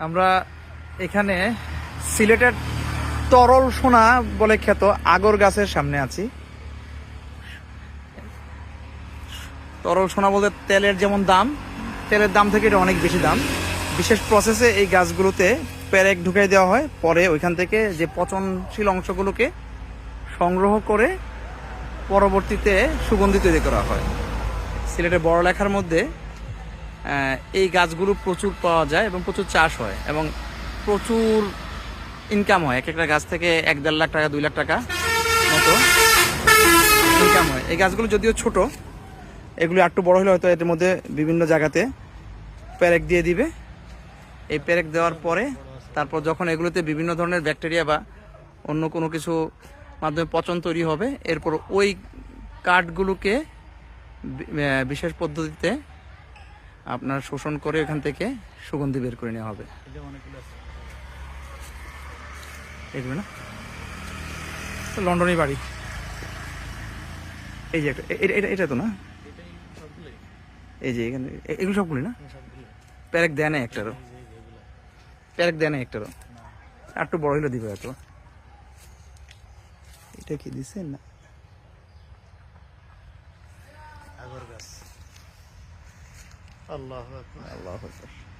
আমরা এখানে সিলেটের তরল সোনা বলে খ্যাত আগর গাছের সামনে আছি। তরল সোনা বলতে তেলের যেমন দাম, তেলের দাম থেকে এটা অনেক বেশি দাম। বিশেষ প্রসেসে এই গাছগুলোতে প্যারেক ঢুকাই দেওয়া হয়। পরে ওইখান থেকে যে পচনশীল অংশগুলোকে সংগ্রহ করে পরবর্তীতে সুগন্ধি তৈরি করা হয়। সিলেটের বড় লেখার মধ্যে এই গাছগুলো প্রচুর পাওয়া যায় এবং প্রচুর চাষ হয় এবং প্রচুর ইনকাম হয়। এক একটা গাছ থেকে এক দেড় লাখ টাকা, দুই লাখ টাকা মতো ইনকাম হয়। এই গাছগুলো যদিও ছোট, এগুলো একটু বড় হলে হয়তো এর মধ্যে বিভিন্ন জায়গাতে প্যারেক দিয়ে দিবে। এই প্যারেক দেওয়ার পরে তারপর যখন এগুলোতে বিভিন্ন ধরনের ব্যাকটেরিয়া বা অন্য কোনো কিছু মাধ্যমে পচন তৈরি হবে, এরপর ওই কাঠগুলোকে বিশেষ পদ্ধতিতে আপনার শোষণ করে এখান থেকে সুগন্ধি বের করে নেওয়া হবে। এগুলো না। তো লন্ডনই বাড়ি। এই যে একটা এটা এটা তো না? এই যে এখানে এগুলো সবগুলি না? প্যারেক দেয় না একটারও? প্যারেক দেয় না একটারও? আর একটু বড় হলে দিবে হয়তো। এটা কি দিছে না? আগর গাছ। الله أكبر. الله أكبر.